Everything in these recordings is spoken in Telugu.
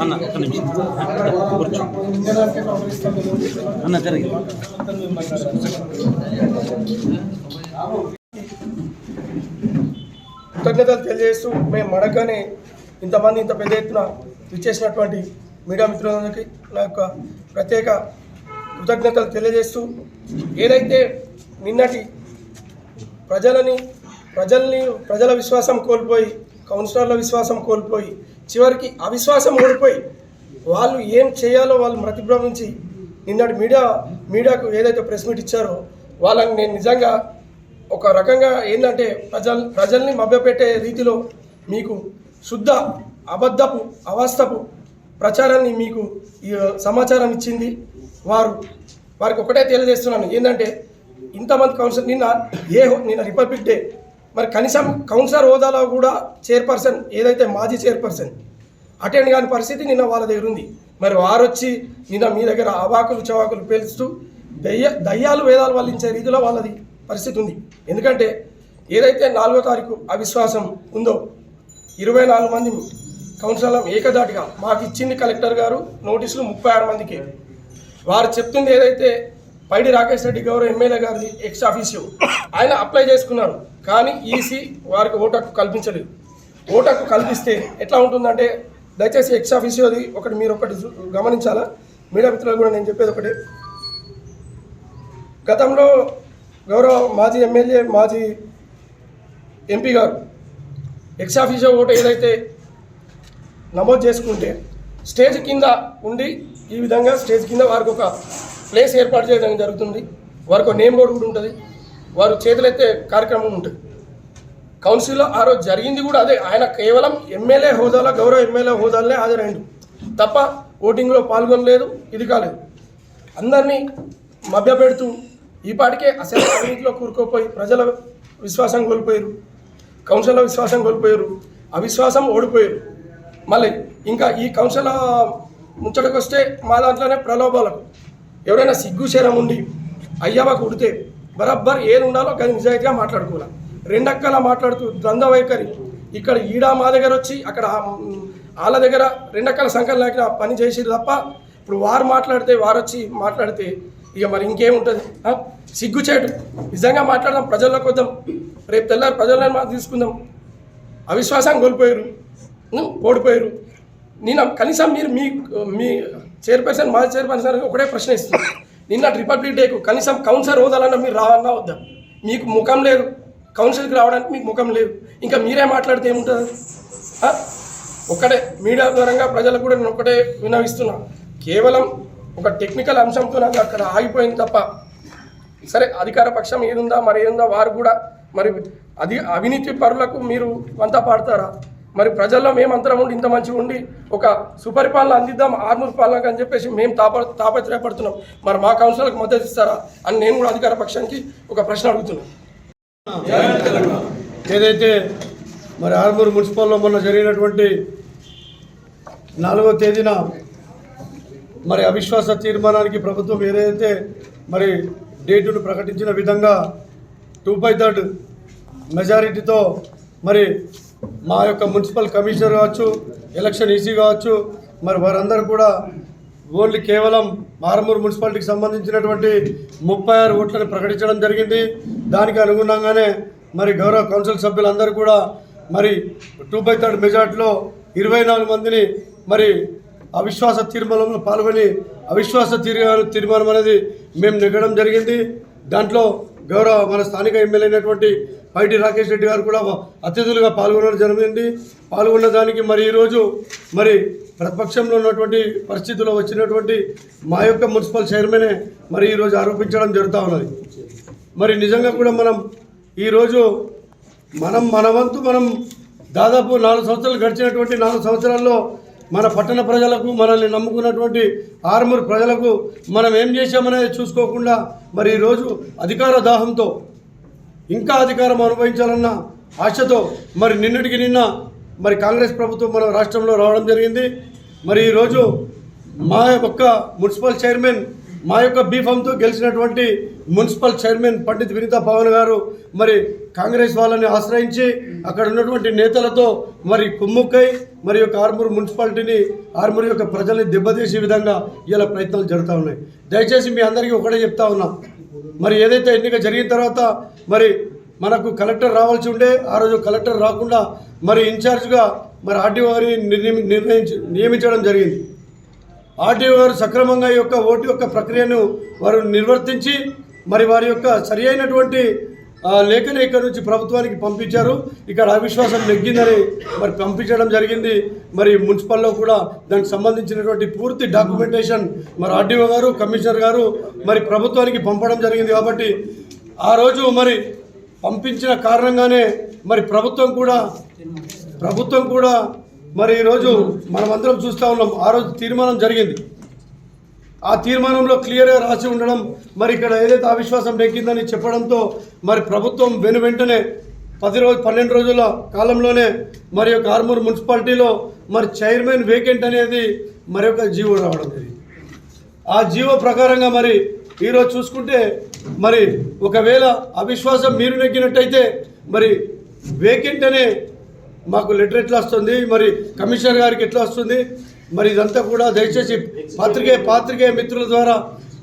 అన్న ఒక్క నిమిషం. కూర్చో. అన్న జరిగి కృతజ్ఞతలు తెలియజేస్తూ మేము మడకనే ఇంతమంది ఇంత పెద్ద ఎత్తున ఇచ్చేసినటువంటి మీడియా మిత్రులందరికీ నా యొక్క ప్రత్యేక కృతజ్ఞతలు తెలియజేస్తూ ఏదైతే నిన్నటి ప్రజలని ప్రజల్ని ప్రజల విశ్వాసం కోల్పోయి కౌన్సిలర్ల విశ్వాసం కోల్పోయి చివరికి అవిశ్వాసం ఓడిపోయి వాళ్ళు ఏం చేయాలో వాళ్ళు ప్రతిభ్రమించి నిన్నటి మీడియా మీడియాకు ఏదైతే ప్రెస్ మీట్ ఇచ్చారో వాళ్ళని నేను నిజంగా ఒక రకంగా ఏంటంటే ప్రజల్ ప్రజల్ని మభ్యపెట్టే రీతిలో మీకు శుద్ధ అబద్ధపు అవాస్తపు ప్రచారాన్ని మీకు ఈ సమాచారం ఇచ్చింది వారు. వారికి ఒకటే తెలియజేస్తున్నాను. ఏంటంటే ఇంతమంది కౌన్సిలర్ నిన్న ఏ హో- నిన్న రిపబ్లిక్ డే మరి కనీసం కౌన్సిలర్ హోదాలో కూడా చైర్పర్సన్ ఏదైతే మాజీ చైర్పర్సన్ అటెండ్ కాని పరిస్థితి నిన్న వాళ్ళ దగ్గర ఉంది. మరి వారు వచ్చి నిన్న మీ దగ్గర అవాకులు చవాకులు పేలుస్తూ దయ్య దయ్యాలు వేదాలు వల్లించే రీతిలో వాళ్ళది పరిస్థితి ఉంది. ఎందుకంటే ఏదైతే నాలుగో తారీఖు అవిశ్వాసం ఉందో ఇరవై నాలుగు మంది కౌన్సిలర్లం ఏకదాటిగా మాకు ఇచ్చింది కలెక్టర్ గారు నోటీసులు ముప్పై ఆరు మందికి. వారు చెప్తుంది ఏదైతే పైడి రాకేష్ రెడ్డి గౌరవ ఎమ్మెల్యే గారిది ఎక్స్ ఆఫీసియో ఆయన అప్లై చేసుకున్నారు. కానీ ఈసీ వారికి ఓటు హక్కు కల్పించలేదు. ఓటు హక్కు కల్పిస్తే ఎట్లా ఉంటుందంటే దయచేసి ఎక్స్ ఆఫీసియోది ఒకటి మీరు ఒకటి గమనించాలా? మీడియా మిత్రులు కూడా నేను చెప్పేది ఒకటే. గతంలో గౌరవ మాజీ ఎమ్మెల్యే మాజీ ఎంపీ గారు ఎక్స్ ఓటు ఏదైతే నమోదు చేసుకుంటే స్టేజ్ కింద ఉండి ఈ విధంగా స్టేజ్ కింద వారికి ఒక ప్లేస్ ఏర్పాటు చేయడం జరుగుతుంది. వారికి ఒక నేమ్ బోర్డు కూడా ఉంటుంది. వారు చేతులైతే కార్యక్రమం ఉంటుంది. కౌన్సిల్లో ఆ రోజు జరిగింది కూడా అదే. ఆయన కేవలం ఎమ్మెల్యే హోదాలో గౌరవ ఎమ్మెల్యే హోదాలనే హాజరైండు. తప్ప ఓటింగ్లో పాల్గొనలేదు ఇది కాలేదు. అందరినీ మభ్యపెడుతూ ఈ పాటికే అసలు అవినీతిలో కూరుకోపోయి ప్రజల విశ్వాసం కోల్పోయారు కౌన్సిల్లో విశ్వాసం కోల్పోయారు. అవిశ్వాసం ఓడిపోయారు. మళ్ళీ ఇంకా ఈ కౌన్సిల్ ముచ్చటకు వస్తే మా దాంట్లోనే ప్రలోభాలకు. ఎవరైనా సిగ్గు శరం ఉండి అయ్యవ ఉడితే బరబ్బర్ ఏది ఉండాలో కానీ నిజాయితీగా మాట్లాడుకోవాలి. రెండక్కలా మాట్లాడుతూ ద్వంద్వ వైఖరి. ఇక్కడ ఈడ మా దగ్గర వచ్చి అక్కడ వాళ్ళ దగ్గర రెండక్కల సంఖ్యలు లేక పని చేసిరు తప్ప ఇప్పుడు వారు మాట్లాడితే వారు వచ్చి మాట్లాడితే ఇక మరి ఇంకేముంటుంది? సిగ్గుచేటు. నిజంగా మాట్లాడదాం ప్రజల్లోకి వద్దాం. రేపు తెల్లారి ప్రజలను మనం తీసుకుందాం. అవిశ్వాసం కోల్పోయారు. ఓడిపోయారు. నేను కనీసం మీరు మీ మీ చైర్పర్సన్ మా చైర్పర్సన్ ఒకటే ప్రశ్న ఇస్తుంది నిన్న రిపబ్లిక్ డేకు కనీసం కౌన్సిలర్ హోదాలన్నా మీరు రావన్నా వద్దా? మీకు ముఖం లేదు. కౌన్సిల్కి రావడానికి మీకు ముఖం లేదు. ఇంకా మీరే మాట్లాడితే ఏముంటుంది? ఒకటే మీడియా పరంగా ప్రజలకు కూడా నేను ఒకటే వినవిస్తున్నా కేవలం ఒక టెక్నికల్ అంశంతో నాకు అక్కడ ఆగిపోయింది తప్ప సరే అధికార పక్షం ఏదుందా మరి ఏదుందా వారు కూడా మరి అది అవినీతి పరులకు మీరు వంత పాడతారా? మరి ప్రజల్లో మేమంతరం ఉండి ఇంత మంచిగా ఉండి ఒక సుపరిపాలన అందిద్దాం ఆర్మూర్ పాలనకు అని చెప్పేసి మేము తాప తాపత్రయపడుతున్నాం. మరి మా కౌన్సిలర్కి మద్దతు ఇస్తారా? అని నేను కూడా అధికార పక్షానికి ఒక ప్రశ్న అడుగుతున్నాను. ఏదైతే మరి ఆర్మూర్ మున్సిపల్లో మొన్న జరిగినటువంటి నాలుగో తేదీన మరి అవిశ్వాస తీర్మానానికి ప్రభుత్వం ఏదైతే మరి డేటును ప్రకటించిన విధంగా టూ బై థర్డ్ మెజారిటీతో మరి మా యొక్క మున్సిపల్ కమిషనర్ కావచ్చు ఎలక్షన్ ఈసీ కావచ్చు మరి వారందరూ కూడా ఓన్లీ కేవలం మారమూరు మున్సిపాలిటీకి సంబంధించినటువంటి ముప్పై ఆరు ఓట్లను ప్రకటించడం జరిగింది. దానికి అనుగుణంగానే మరి గౌరవ కౌన్సిల్ సభ్యులందరూ కూడా మరి టూ బై థర్డ్ మెజార్టీలో ఇరవై నాలుగు మందిని మరి అవిశ్వాస తీర్మానంలో పాల్గొని అవిశ్వాస తీర్మానం తీర్మానం అనేది మేము నెగ్గడం జరిగింది. దాంట్లో గౌరవ మన స్థానిక ఎమ్మెల్యే అయినటువంటి పైటి రాకేష్ రెడ్డి గారు కూడా అతిథులుగా పాల్గొనడం జరిగింది. పాల్గొన్న దానికి మరి ఈరోజు మరి ప్రతిపక్షంలో ఉన్నటువంటి పరిస్థితుల్లో వచ్చినటువంటి మా యొక్క మున్సిపల్ చైర్మనే మరి ఈరోజు ఆరోపించడం జరుగుతూ ఉన్నది. మరి నిజంగా కూడా మనం ఈరోజు మనం మన వంతు మనం దాదాపు నాలుగు సంవత్సరాలు గడిచినటువంటి నాలుగు సంవత్సరాల్లో మన పట్టణ ప్రజలకు మనల్ని నమ్ముకున్నటువంటి ఆరుమూరు ప్రజలకు మనం ఏం చేశామనేది చూసుకోకుండా మరి ఈరోజు అధికార దాహంతో ఇంకా అధికారం అనుభవించాలన్న ఆశతో మరి నిన్నటికి నిన్న మరి కాంగ్రెస్ ప్రభుత్వం మన రాష్ట్రంలో రావడం జరిగింది. మరి ఈరోజు మా యొక్క మున్సిపల్ చైర్మన్ మా యొక్క బీఫామ్తో గెలిచినటువంటి మున్సిపల్ చైర్మన్ పండిత్ వినీతా పవన్ గారు మరి కాంగ్రెస్ వాళ్ళని ఆశ్రయించి అక్కడ ఉన్నటువంటి నేతలతో మరి కుమ్ముక్కై మరి యొక్క ఆర్మూరు మున్సిపాలిటీని ఆర్మూరు యొక్క ప్రజల్ని దెబ్బతీసే విధంగా ఇలా ప్రయత్నాలు జరుగుతూ ఉన్నాయి. దయచేసి మీ అందరికీ ఒకటే చెప్తా ఉన్నా. మరి ఏదైతే ఎన్నిక జరిగిన తర్వాత మరి మనకు కలెక్టర్ రావాల్సి ఉండే ఆ రోజు కలెక్టర్ రాకుండా మరి ఇన్ఛార్జ్గా మరి ఆర్టీఓ గారిని నిర్ణయించి నియమించడం జరిగింది. ఆర్టీఓ గారు సక్రమంగా ఈ యొక్క ఓటు యొక్క ప్రక్రియను వారు నిర్వర్తించి మరి వారి యొక్క సరి అయినటువంటి లేఖను ఇక్కడ నుంచి ప్రభుత్వానికి పంపించారు. ఇక్కడ అవిశ్వాసం నెగ్గిందని మరి పంపించడం జరిగింది. మరి మున్సిపల్లో కూడా దానికి సంబంధించినటువంటి పూర్తి డాక్యుమెంటేషన్ మరి ఆర్డీఓ గారు కమిషనర్ గారు మరి ప్రభుత్వానికి పంపడం జరిగింది కాబట్టి ఆ రోజు మరి పంపించిన కారణంగానే మరి ప్రభుత్వం కూడా ప్రభుత్వం కూడా మరి ఈరోజు మనమందరం చూస్తూ ఉన్నాం. ఆ రోజు తీర్మానం జరిగింది. ఆ తీర్మానంలో క్లియర్గా రాసి ఉండడం మరి ఇక్కడ ఏదైతే అవిశ్వాసం నెక్కిందని చెప్పడంతో మరి ప్రభుత్వం వెను వెంటనే పది రోజు పన్నెండు రోజుల కాలంలోనే మరి యొక్క ఆర్మూర్ మున్సిపాలిటీలో మరి చైర్మన్ వేకెంట్ అనేది మరి యొక్క జీవో రావడం జరిగింది. ఆ జీవో ప్రకారంగా మరి ఈరోజు చూసుకుంటే మరి ఒకవేళ అవిశ్వాసం మీరు నెగ్గినట్టయితే మరి వేకెంట్ అనే మాకు లెటర్ ఎట్లా వస్తుంది? మరి కమిషనర్ గారికి ఎట్లా వస్తుంది? మరి ఇదంతా కూడా దయచేసి పాత్రికే పాత్రికేయ మిత్రుల ద్వారా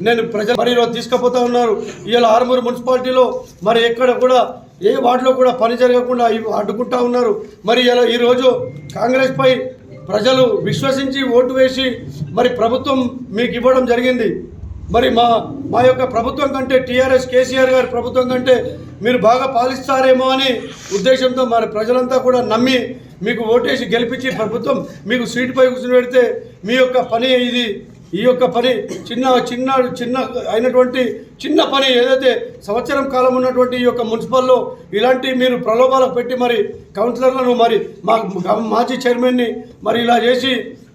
నేను ప్రజలు మరి ఈరోజు తీసుకుపోతా ఉన్నారు. ఇవాళ ఆరుమూరు మున్సిపాలిటీలో మరి ఎక్కడ కూడా ఏ వార్డులో కూడా పని జరగకుండా అడ్డుకుంటా ఉన్నారు. మరి ఇలా ఈరోజు కాంగ్రెస్ పై ప్రజలు విశ్వసించి ఓటు వేసి మరి ప్రభుత్వం మీకు ఇవ్వడం జరిగింది. మరి మా మా యొక్క ప్రభుత్వం కంటే టీఆర్ఎస్ కేసీఆర్ గారి ప్రభుత్వం కంటే మీరు బాగా పాలిస్తారేమో అని ఉద్దేశంతో మరి ప్రజలంతా కూడా నమ్మి మీకు ఓటేసి గెలిపించి ప్రభుత్వం మీకు సీటుపై కూర్చుని పెడితే మీ యొక్క పని ఇది. ఈ యొక్క పని చిన్న చిన్న చిన్న అయినటువంటి చిన్న పని ఏదైతే సంవత్సరం కాలం ఉన్నటువంటి ఈ యొక్క మున్సిపల్లో ఇలాంటి మీరు ప్రలోభాలకు పెట్టి మరి కౌన్సిలర్లను మరి మా మాజీ చైర్మన్ని మరి ఇలా చేసి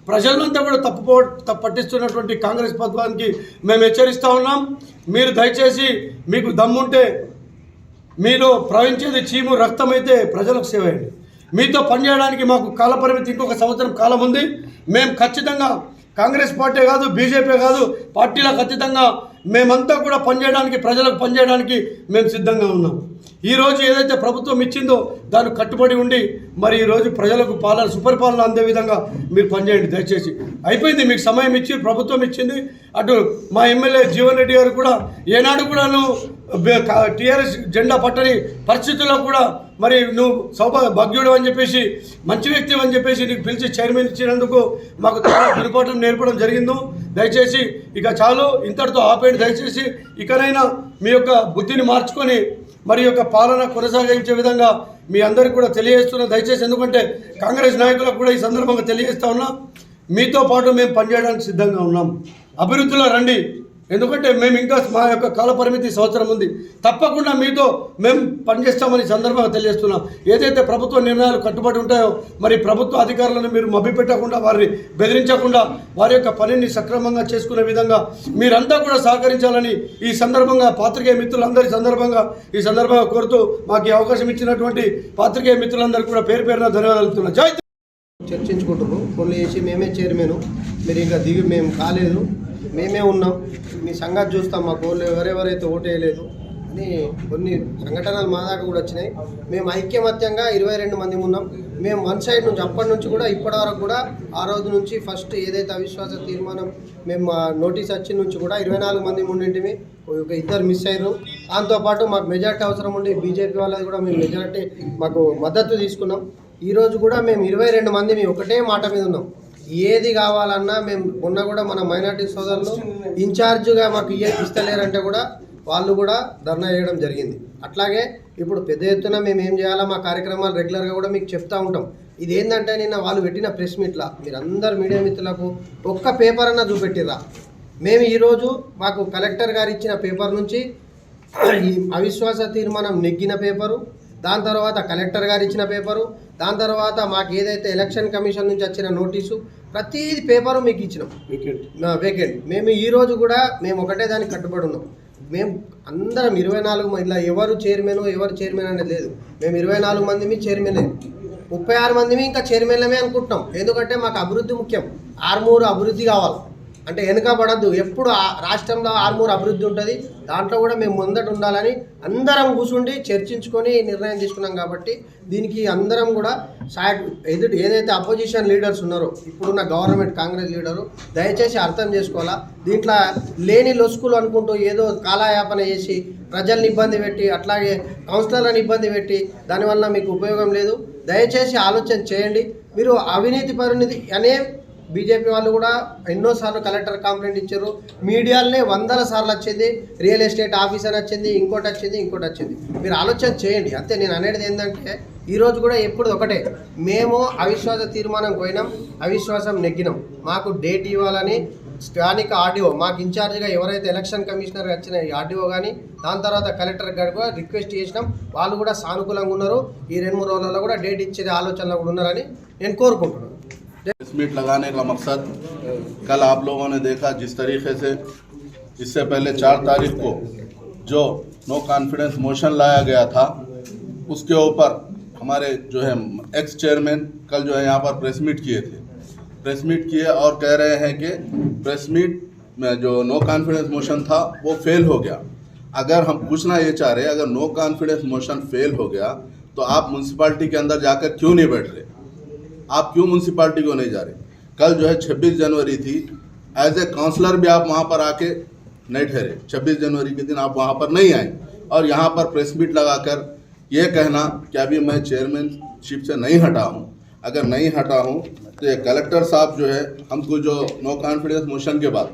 ప్రజలంతా కూడా తప్పుపో తప్పు పట్టిస్తున్నటువంటి కాంగ్రెస్ ప్రభుత్వానికి మేము హెచ్చరిస్తూ ఉన్నాం. మీరు దయచేసి మీకు దమ్ముంటే మీలో ప్రవహించేది చీము రక్తమైతే ప్రజలకు సేవ అయ్యండి మీతో పనిచేయడానికి మాకు కాలపరిమితి ఇంకొక సంవత్సరం కాలం ఉంది. మేము ఖచ్చితంగా కాంగ్రెస్ పార్టీ కాదు బీజేపీ కాదు పార్టీలో ఖచ్చితంగా మేమంతా కూడా పనిచేయడానికి ప్రజలకు పనిచేయడానికి మేము సిద్ధంగా ఉన్నాం. ఈ రోజు ఏదైతే ప్రభుత్వం ఇచ్చిందో దాన్ని కట్టుబడి ఉండి మరి ఈరోజు ప్రజలకు పాలన సుపరిపాలన అందే విధంగా మీరు పనిచేయండి దయచేసి. అయిపోయింది మీకు సమయం ఇచ్చి ప్రభుత్వం ఇచ్చింది. అటు మా ఎమ్మెల్యే జీవన్ రెడ్డి గారు కూడా ఏనాడు కూడాను టీఆర్ఎస్ జెండా పట్టని పరిస్థితుల్లో కూడా మరి నువ్వు సౌభా భాగ్యుడు అని చెప్పేసి మంచి వ్యక్తి అని చెప్పేసి నీకు పిలిచి చైర్మన్ ఇచ్చినందుకు మాకు చాలా గురిపాఠం నేర్పడం జరిగిందో. దయచేసి ఇక చాలు ఇంతటితో ఆపేయండి. దయచేసి ఇకనైనా మీ యొక్క బుద్ధిని మార్చుకొని మరి యొక్క పాలన కొనసాగించే విధంగా మీ అందరికీ కూడా తెలియజేస్తున్నా దయచేసి ఎందుకంటే కాంగ్రెస్ నాయకులకు కూడా ఈ సందర్భంగా తెలియజేస్తా ఉన్నా మీతో పాటు మేము పనిచేయడానికి సిద్ధంగా ఉన్నాం. అభివృద్ధిలో రండి. ఎందుకంటే మేము ఇంకా మా యొక్క కాల పరిమితి సంవత్సరం ఉంది. తప్పకుండా మీతో మేము పనిచేస్తామని సందర్భంగా తెలియజేస్తున్నాం. ఏదైతే ప్రభుత్వ నిర్ణయాలు కట్టుబడి ఉంటాయో మరి ప్రభుత్వ అధికారులను మీరు మభ్యపెట్టకుండా వారిని బెదిరించకుండా వారి యొక్క పనిని సక్రమంగా చేసుకునే విధంగా మీరంతా కూడా సహకరించాలని ఈ సందర్భంగా పాత్రికేయ మిత్రులందరి సందర్భంగా ఈ సందర్భంగా కోరుతూ మాకు అవకాశం ఇచ్చినటువంటి పాత్రికేయ మిత్రులందరికీ కూడా పేరు పేరున ధన్యవాదాలు జై చర్చించుకుంటున్నాం. కొన్ని చేసి మేమే చైర్మన్. మీరు ఇంకా దిగి మేము కాలేదు. మేమే ఉన్నాం. మీ సంగతి చూస్తాం. మా కోళ్ళు ఎవరెవరైతే ఓటేయలేదు అని కొన్ని సంఘటనలు మా దాకా కూడా వచ్చినాయి. మేము ఐక్యమత్యంగా ఇరవై రెండు మంది ఉన్నాం. మేము వన్ సైడ్ నుంచి అప్పటి నుంచి కూడా ఇప్పటి వరకు కూడా ఆ రోజు నుంచి ఫస్ట్ ఏదైతే అవిశ్వాస తీర్మానం మేము నోటీస్ వచ్చిన నుంచి కూడా ఇరవై నాలుగు మంది ఉండింటిమి. ఒక ఇద్దరు మిస్ అయ్యారు దాంతోపాటు మాకు మెజార్టీ అవసరం ఉండి బీజేపీ వాళ్ళది కూడా మేము మెజార్టీ మాకు మద్దతు తీసుకున్నాం. ఈరోజు కూడా మేము ఇరవై రెండు మంది మేము ఒకటే మాట మీద ఉన్నాం. ఏది కావాలన్నా మేము ఉన్నా కూడా మన మైనార్టీ సోదరులు ఇన్ఛార్జ్గా మాకు ఇస్తలేరంటే కూడా వాళ్ళు కూడా ధర్నా చేయడం జరిగింది. అట్లాగే ఇప్పుడు పెద్ద ఎత్తున మేము ఏం చేయాలా మా కార్యక్రమాలు రెగ్యులర్గా కూడా మీకు చెప్తా ఉంటాం. ఇది ఏంటంటే నిన్న వాళ్ళు పెట్టిన ప్రెస్ మీట్లా మీరందరు మీడియా మిత్రులకు ఒక్క పేపర్ అన్నా చూపెట్టిర్రా. మేము ఈరోజు మాకు కలెక్టర్ గారు ఇచ్చిన పేపర్ నుంచి ఈ అవిశ్వాస తీర్మానం నెగ్గిన పేపరు దాని తర్వాత కలెక్టర్ గారు ఇచ్చిన పేపరు దాని తర్వాత మాకు ఏదైతే ఎలక్షన్ కమిషన్ నుంచి వచ్చిన నోటీసు ప్రతిది పేపరు మీకు ఇచ్చినాం. వేకెంట్ మేము ఈ రోజు కూడా మేము ఒకటే దానికి కట్టుబడి ఉన్నాం. మేము అందరం ఇరవై నాలుగు మంది ఇలా ఎవరు చైర్మన్ ఎవరు చైర్మన్ అనేది లేదు. మేము ఇరవై నాలుగు మంది మీ చైర్మనే ముప్పై ఆరు మందిమి ఇంకా చైర్మన్లమే అనుకుంటున్నాం. ఎందుకంటే మాకు అభివృద్ధి ముఖ్యం. ఆర్మూరు అభివృద్ధి కావాలి. అంటే వెనుకబడద్దు. ఎప్పుడు ఆ రాష్ట్రంలో ఆర్మూర్ అభివృద్ధి ఉంటుంది దాంట్లో కూడా మేము ముందట ఉండాలని అందరం కూర్చుండి చర్చించుకొని నిర్ణయం తీసుకున్నాం కాబట్టి దీనికి అందరం కూడా సాయ ఎదుటి ఏదైతే అపోజిషన్ లీడర్స్ ఉన్నారో ఇప్పుడున్న గవర్నమెంట్ కాంగ్రెస్ లీడరు దయచేసి అర్థం చేసుకోవాలా? దీంట్లో లేని లొసుకులు అనుకుంటూ ఏదో కాలయాపన చేసి ప్రజల్ని ఇబ్బంది పెట్టి అట్లాగే కౌన్సిలర్లను ఇబ్బంది పెట్టి దానివల్ల మీకు ఉపయోగం లేదు. దయచేసి ఆలోచన చేయండి. మీరు అవినీతి పరిణితి అనే బీజేపీ వాళ్ళు కూడా ఎన్నోసార్లు కలెక్టర్ కంప్లైంట్ ఇచ్చారు. మీడియాలనే వందల సార్లు వచ్చింది రియల్ ఎస్టేట్ ఆఫీసర్ వచ్చింది ఇంకోటి వచ్చింది ఇంకోటి వచ్చింది మీరు ఆలోచన చేయండి. అంతే నేను అనేది ఏంటంటే ఈరోజు కూడా ఎప్పుడు ఒకటే. మేము అవిశ్వాస తీర్మానం పోయినాం అవిశ్వాసం నెగ్గినాం. మాకు డేట్ ఇవ్వాలని స్థానిక ఆర్డీఓ మాకు ఇన్ఛార్జ్గా ఎవరైతే ఎలక్షన్ కమిషనర్ వచ్చిన ఆర్డీఓ కానీ దాని తర్వాత కలెక్టర్ గారు కూడా రిక్వెస్ట్ చేసినాం. వాళ్ళు కూడా సానుకూలంగా ఉన్నారు. ఈ రెండు మూడు రోజులలో కూడా డేట్ ఇచ్చే ఆలోచనలో కూడా ఉన్నారని నేను కోరుకుంటున్నాను. प्रेस मीट लगाने का मकसद, कल आप लोगों ने देखा जिस तरीके से, इससे पहले चार तारीख को जो नो कॉन्फिडेंस मोशन लाया गया था, उसके ऊपर हमारे जो है एक्स चेयरमैन कल जो है यहाँ पर प्रेस मीट किए थे। प्रेस मीट किए और कह रहे हैं कि प्रेस मीट में जो नो कॉन्फिडेंस मोशन था, वो फेल हो गया। अगर हम पूछना ये चाह रहे अगर नो कॉन्फिडेंस मोशन फेल हो गया तो आप म्यूनसिपाल्टी के अंदर जाकर क्यों नहीं बैठ रहे? आप क्यों म्यूनसिपाली को नहीं जा रहे? कल जो है छब्बीस जनवरी थी। एज ए काउंसलर भी आप वहाँ पर आके नहीं ठहरे। छब्बीस जनवरी के दिन आप वहाँ पर नहीं आए। और यहाँ पर प्रेस मीट लगाकर ये कहना कि अभी मैं चेयरमैनशिप से नहीं हटा हूँ। अगर नहीं हटा हूँ तो ये कलेक्टर साहब जो है, हमको जो नो कॉन्फिडेंस मोशन के बाद,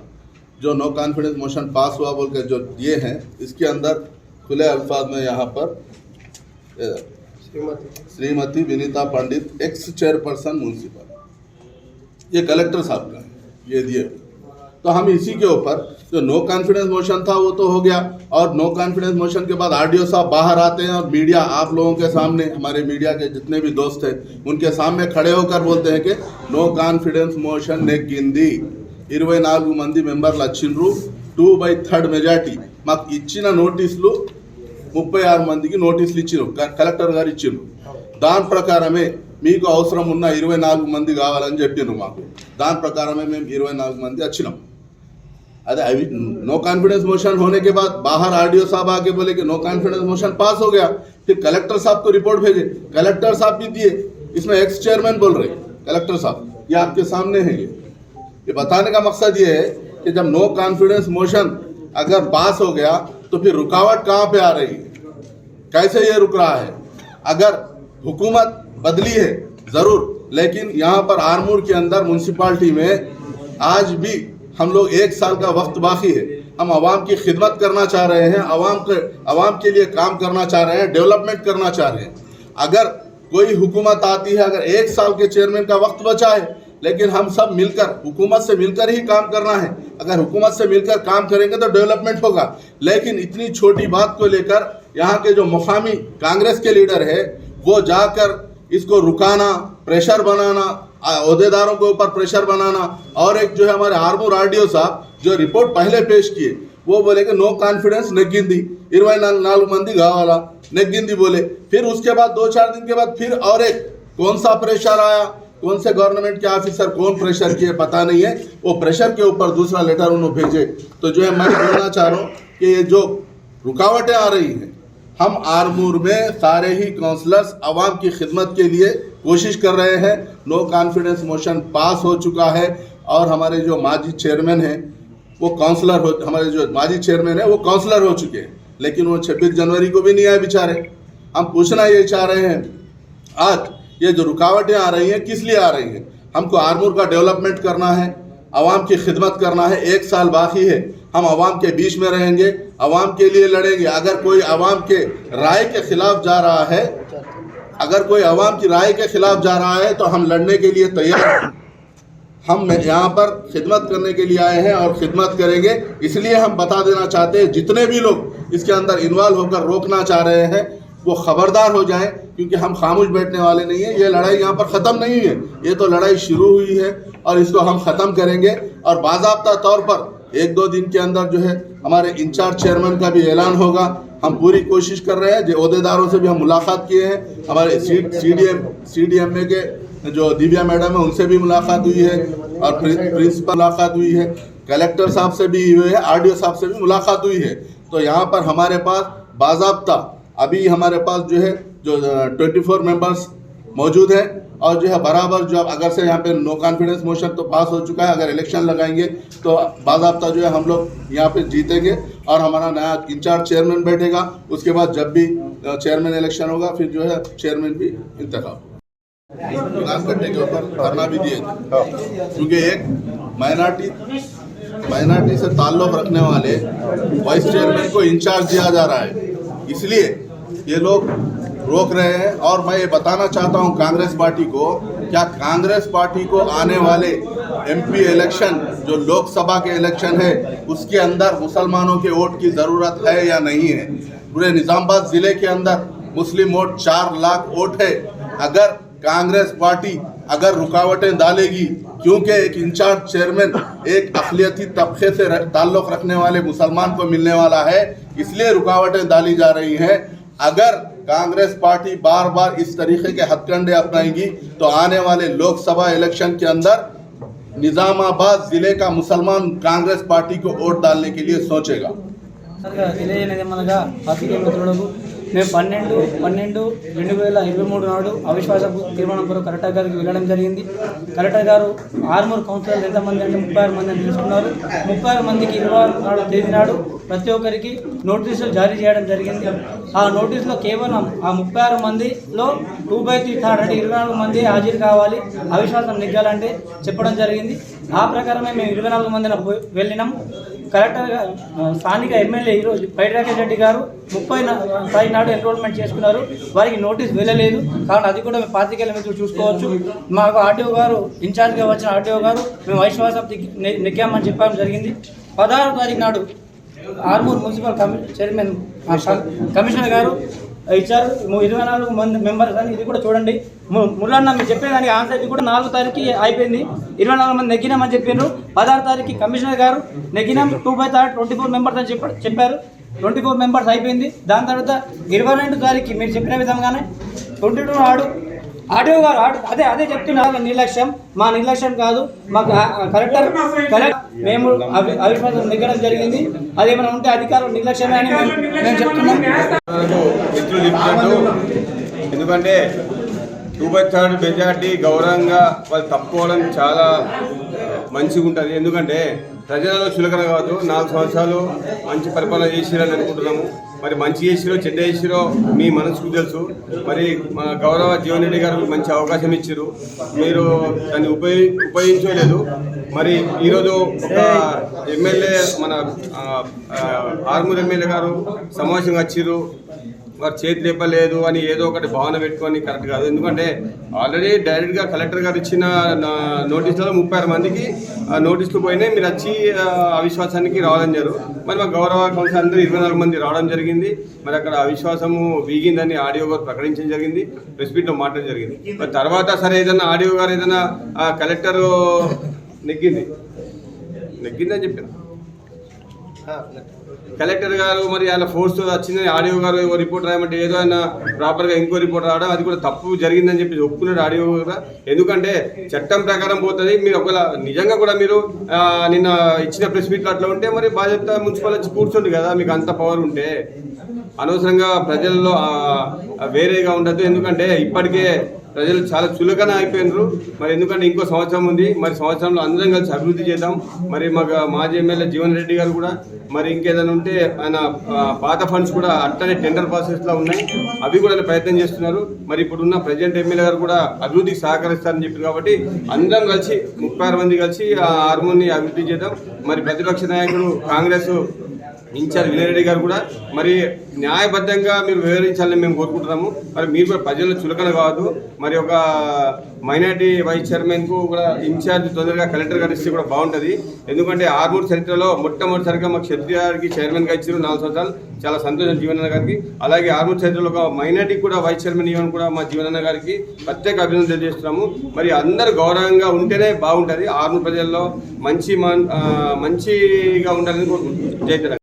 जो नो कॉन्फिडेंस मोशन पास हुआ बोल के जो दिए हैं, इसके अंदर खुले अल्फाज में यहाँ पर Shrimati Vinita Pandit ex chairperson municipal ये कलेक्टर साहब का है ये दिए हुए। तो हम इसी के ऊपर जो नो कॉन्फिडेंस मोशन था वो तो हो गया और नो कॉन्फिडेंस मोशन के बाद आरडीओ साहब बाहर आते हैं और मीडिया आप लोगों के सामने हमारे मीडिया के जितने भी दोस्त हैं उनके सामने खड़े होकर बोलते हैं कि नो కాన్ఫిడెన్స్ మోషన్ నెగ్గింది ఇరవై నాలుగు మంది మెంబర్లు వచ్చిండ్రు టూ బై థర్డ్ మెజార్టీ మాకు ఇచ్చిన నోటీసులు ముప్పై ఆరు మందికి నోటీసులు ఇచ్చారు క- కలెక్టర్ గారు ఇచ్చిండ్రు దాని ప్రకారమే మీకు అవసరం ఉన్న ఇరవై నాలుగు మంది కావాలని చెప్పిండ్రు మాకు దాని ప్రకారమే మేము ఇరవై నాలుగు మంది వచ్చినాం अरे अभी नो कॉन्फिडेंस मोशन होने के बाद बाहर आरडीओ साहब आके बोले कि नो कॉन्फिडेंस मोशन पास हो गया फिर कलेक्टर साहब को रिपोर्ट भेजे कलेक्टर साहब भी दिए इसमें एक्स चेयरमैन बोल रहे कलेक्टर साहब ये आपके सामने है ये ये बताने का मकसद ये है कि जब नो कॉन्फिडेंस मोशन अगर पास हो गया तो फिर रुकावट कहाँ पे आ रही है? कैसे ये रुक रहा है? अगर हुकूमत बदली है, ज़रूर, लेकिन यहाँ पर आरमूर के अंदर म्यूनसिपाल्टी में आज भी हम लोग एक साल का वक्त बाकी है। हम आवाम की खिदमत करना चाह रहे हैं, आवाम के आवाम के लिए काम करना चाह रहे हैं डेवलपमेंट करना चाह रहे हैं। अगर कोई हुकूमत आती है, अगर एक साल के चेयरमैन का वक्त बचा है लेकिन हम सब मिलकर, हुकूमत से मिलकर ही काम करना है। अगर हुकूमत से मिलकर काम करेंगे तो डेवलपमेंट होगा। लेकिन इतनी छोटी बात को लेकर यहाँ के जो मुकामी कांग्रेस के लीडर है, वो जाकर इसको रुकाना, प्रेशर बनाना अहदेदारों के ऊपर प्रेशर बनाना, और एक जो है हमारे आरबू आर साहब, जो रिपोर्ट पहले पेश किए, वो बोले कि नो कॉन्फिडेंस नगिंदी इरवे नाल मंदी गाँव वाला नगिंदी बोले। फिर उसके बाद, दो चार दिन के बाद फिर और एक, कौन सा प्रेशर आया? कौन से गवर्नमेंट के ऑफिसर कौन प्रेशर किए, पता नहीं है। वो प्रेशर के ऊपर दूसरा लेटर उन्होंने भेजे। तो जो है, मैं बोलना चाह रहा हूँ कि ये जो रुकावटें आ रही हैं, हम आरमूर में सारे ही काउंसलर्स आवाम की खिदमत के लिए कोशिश कर रहे हैं। नो कॉन्फिडेंस मोशन पास हो चुका है और हमारे जो माजी चेयरमैन हैं, वो काउंसलर हो, हमारे जो माजी चेयरमैन है, वो काउंसलर हो चुके हैं। लेकिन वो छब्बीस जनवरी को भी नहीं आए बेचारे। हम पूछना ये चाह रहे हैं, आज ये जो रुकावटें आ रही हैं, किस लिए आ रही हैं? हमको आरमूर का डेवलपमेंट करना है आवाम की खिदमत करना है, एक साल बाकी है, हम आवाम के बीच में रहेंगे आवाम के लिए लड़ेंगे। अगर कोई आवाम के राय के खिलाफ जा रहा है, अगर कोई आवाम की राय के खिलाफ जा रहा है तो हम लड़ने के लिए तैयार हैं। हम यहाँ पर खिदमत करने के लिए आए हैं और खिदमत करेंगे। इसलिए हम बता देना चाहते हैं, जितने भी लोग इसके अंदर इन्वॉल्व होकर रोकना चाह रहे हैं वो खबरदार हो जाएँ, क्योंकि हम खामोश बैठने वाले नहीं हैं। ये लड़ाई यहाँ पर ख़त्म नहीं है। ये तो लड़ाई शुरू हुई है और इसको हम ख़त्म करेंगे। और बाबा तौर पर एक दो दिन के अंदर जो है हमारे इंचार्ज चेयरमैन का भी ऐलान होगा। हम पूरी कोशिश कर रहे हैं, जो अहदेदारों से भी हम मुलाकात किए हैं। हमारे C D M C D M A के जो दिव्या मैडम है, उनसे भी मुलाकात हुई है और प्रिंसिपल मुलाकात हुई है। कलेक्टर साहब से भी हुई है, आरडीओ साहब से भी मुलाकात हुई है। तो यहाँ पर हमारे पास बाजाबता अभी हमारे पास जो है, जो ट्वेंटी फोर मेंबर्स मौजूद है और जो है बराबर जो अगर से यहाँ पे नो कॉन्फिडेंस मोशन तो पास हो चुका है। अगर इलेक्शन लगाएँगे तो बाजाबता जो है हम लोग यहाँ पे जीतेंगे और हमारा नया इंचार्ज चेयरमैन बैठेगा। उसके बाद जब भी चेयरमैन इलेक्शन होगा, फिर जो है चेयरमैन भी इंतखाब विधान के ऊपर धरना भी दिए क्योंकि एक माइनॉरिटी माइनॉरिटी से ताल्लुक रखने वाले वाइस चेयरमैन को इंचार्ज दिया जा रहा है। इसलिए ये लोग रोक रहे हैं और मैं ये बताना चाहता हूँ कांग्रेस पार्टी को, क्या कांग्रेस पार्टी को आने वाले एमपी इलेक्शन जो लोकसभा के इलेक्शन है, उसके अंदर मुसलमानों के वोट की ज़रूरत है या नहीं है? पूरे निज़ामबाद ज़िले के अंदर मुस्लिम वोट चार लाख वोट है। अगर कांग्रेस पार्टी अगर रुकावटें डालेगी, क्योंकि एक इंचार्ज चेयरमैन एक अकलियती तबके से ताल्लुक रखने वाले मुसलमान को मिलने वाला है, इसलिए रुकावटें डाली जा रही हैं। अगर कांग्रेस पार्टी बार बार इस तरीके के हथकंडे अपनाएगी तो आने वाले लोकसभा इलेक्शन के अंदर निजामाबाद जिले का मुसलमान कांग्रेस पार्टी को वोट डालने के लिए सोचेगा సరిగా తెలియజేయనిది మనగా పాత్రికేయ మిత్రులకు మేము పన్నెండు పన్నెండు రెండు వేల ఇరవై మూడు నాడు అవిశ్వాస తీర్మానం కొరకు కలెక్టర్ గారికి వెళ్ళడం జరిగింది కలెక్టర్ గారు ఆర్మూర్ కౌన్సిలర్లు ఎంతమంది అంటే ముప్పై ఆరు మంది అని తెలుసుకున్నారు ముప్పై ఆరు మందికి ఇరవై ఆరు నాడు తేదీ నాడు ప్రతి ఒక్కరికి నోటీసులు జారీ చేయడం జరిగింది ఆ నోటీస్లో కేవలం ఆ ముప్పై ఆరు మందిలో టూ బై త్రీ థర్డ్ అంటే ఇరవై నాలుగు మంది హాజరు కావాలి. అవిశ్వాసం నెగ్గాలంటే చెప్పడం జరిగింది. ఆ ప్రకారమే మేము ఇరవై నాలుగు మందిని పోయి- వెళ్ళినాం కలెక్టర్ స్థానిక ఎమ్మెల్యే ఈరోజు పైడి రెడ్డి గారు ముప్పై పై తారీఖు నాడు ఎన్రోల్మెంట్ చేసుకున్నారు. వారికి నోటీస్ వెళ్ళలేదు. కాబట్టి అది కూడా మేము పాతికేళ్ళ మీద చూసుకోవచ్చు. మాకు ఆర్టీఓ గారు ఇన్ఛార్జ్గా వచ్చిన ఆర్టీఓ గారు మేము వైశ్వాసం నెగ్గామని చెప్పడం జరిగింది. పదహారు తారీఖు నాడు ఆర్మూర్ మున్సిపల్ చైర్మన్ కమిషనర్ గారు ఇచ్చారు. ఇరవై నాలుగు మంది మెంబర్స్ అని ఇది కూడా చూడండి. ము- మురళన్న మీరు చెప్పేదానికి ఆన్సర్ ఇది కూడా నాలుగు తారీఖుకి అయిపోయింది. ఇరవై నాలుగు మంది నెగ్గినామని చెప్పిండ్రు పదహారు తారీఖు కమిషనర్ గారు నెగ్గినాం. Two by third twenty four members అని చెప్పారు చెప్పారు. ట్వంటీ ఫోర్ మెంబర్స్ అయిపోయింది. దాని తర్వాత ఇరవై రెండు తారీఖు మీరు చెప్పిన విధంగానే ట్వంటీ టూ ఆడు ఆడియో గారు అదే అదే చెప్తున్నారు నిర్లక్ష్యం. మా నిర్లక్ష్యం కాదు మాకు కలెక్టర్ కలెక్టర్ మేము అవి అవిశ్వాసం నెగ్గడం జరిగింది. అదేమైనా ఉంటే అధికారులు నిర్లక్ష్యమే అని మేము చెప్తున్నాం. ఎందుకంటే టూ బై థర్డ్ మెజార్టీ గౌరవంగా వాళ్ళు తప్పుకోవడం చాలా మంచిగా ఉంటుంది ఎందుకంటే ప్రజలలో చులకన కాదు. నాలుగు సంవత్సరాలు మంచి పరిపాలన చేసిరని అనుకుంటున్నాము. మరి మంచి చేసిరో చెడ్డ చేసిరో మీ మనసుకు తెలుసు. మరి మన గౌరవ జీవన్ రెడ్డి గారు మంచి అవకాశం ఇచ్చారు మీరు దాన్ని ఉపయోగి ఉపయోగించలేదు. మరి ఈరోజు ఒక ఎమ్మెల్యే మన ఆర్మూర్ ఎమ్మెల్యే గారు సమావేశంగా వచ్చిర్రు. వారు చేతి లేపలేదు అని ఏదో ఒకటి భావన పెట్టుకొని కరెక్ట్ కాదు. ఎందుకంటే ఆల్రెడీ డైరెక్ట్గా కలెక్టర్ గారు ఇచ్చిన నోటీసులలో ముప్పై ఆరు మందికి ఆ నోటీసులు పోయినాయి. మీరు వచ్చి అవిశ్వాసానికి రావడం జరు మరి మా గౌరవ కౌన్సిల్ అందరూ ఇరవై నాలుగు మంది రావడం జరిగింది. మరి అక్కడ అవిశ్వాసము వీగిందని ఆడియో గారు ప్రకటించడం జరిగింది. ప్రెస్ మీట్లో మాట్లాడడం జరిగింది. మరి తర్వాత సరే ఏదైనా ఆడియో గారు ఏదైనా కలెక్టర్ నెగ్గింది. నెగ్గిందని చెప్పారు. కలెక్టర్ గారు మరి ఆయన ఫోర్స్ వచ్చింది ఆడియో గారు రిపోర్ట్ రాయమంటే ఏదో ఆయన ప్రాపర్గా ఇంకో రిపోర్ట్ రావడం అది కూడా తప్పు జరిగిందని చెప్పి ఒప్పుకున్నాడు ఆడియో కూడా. ఎందుకంటే చట్టం ప్రకారం పోతుంది మీరు ఒకవేళ నిజంగా కూడా మీరు నిన్న ఇచ్చిన ప్రెస్ మీట్లో అట్లా ఉంటే మరి బాధ్యత మున్సిపల్ వచ్చి కూర్చోండి కదా మీకు అంత పవర్ ఉంటే. అనవసరంగా ప్రజల్లో వేరేగా ఉండదు ఎందుకంటే ఇప్పటికే ప్రజలు చాలా చులకన అయిపోయినారు. మరి ఎందుకంటే ఇంకో సంవత్సరం ఉంది. మరి సంవత్సరంలో అందరం కలిసి అభివృద్ధి చేద్దాం. మరి మాకు మాజీ ఎమ్మెల్యే జీవన్ రెడ్డి గారు కూడా మరి ఇంకేదైనా ఉంటే ఆయన పాత ఫండ్స్ కూడా అట్టనే టెండర్ ప్రాసెస్లో ఉన్నాయి. అవి కూడా ప్రయత్నం చేస్తున్నారు. మరి ఇప్పుడున్న ప్రజెంట్ ఎమ్మెల్యే గారు కూడా అభివృద్ధికి సహకరిస్తారని చెప్పారు కాబట్టి అందరం కలిసి ముప్పై మంది కలిసి ఆ హార్మోన్ని అభివృద్ధి చేద్దాం. మరి ప్రతిపక్ష నాయకుడు కాంగ్రెస్ ఇన్ఛార్జ్ వినయరెడ్డి గారు కూడా మరి న్యాయబద్ధంగా మీరు వివరించాలని మేము కోరుకుంటున్నాము. మరి మీరు కూడా ప్రజలు చులకన కావద్దు. మరి ఒక మైనార్టీ వైస్ చైర్మన్కు కూడా ఇన్ఛార్జ్ తొందరగా కలెక్టర్ గారు ఇస్తే కూడా బాగుంటుంది. ఎందుకంటే ఆర్మూర్ చరిత్రలో మొట్టమొదటిసారిగా మాకు క్షత్రియారికి చైర్మన్గా చైర్మన్గా ఇచ్చారు నాలుగు సంవత్సరాలు. చాలా సంతోషం జీవనన్న గారికి. అలాగే ఆర్మూర్ చరిత్రలో ఒక మైనార్టీ కూడా వైస్ చైర్మన్ ఇవ్వడం కూడా మా జీవనన్న గారికి ప్రత్యేక అభినందన తెలియజేస్తున్నాము. మరి అందరూ గౌరవంగా ఉంటేనే బాగుంటుంది. ఆర్మూర్ ప్రజల్లో మంచి మంచిగా ఉండాలని కోరుకుంటున్నాం జై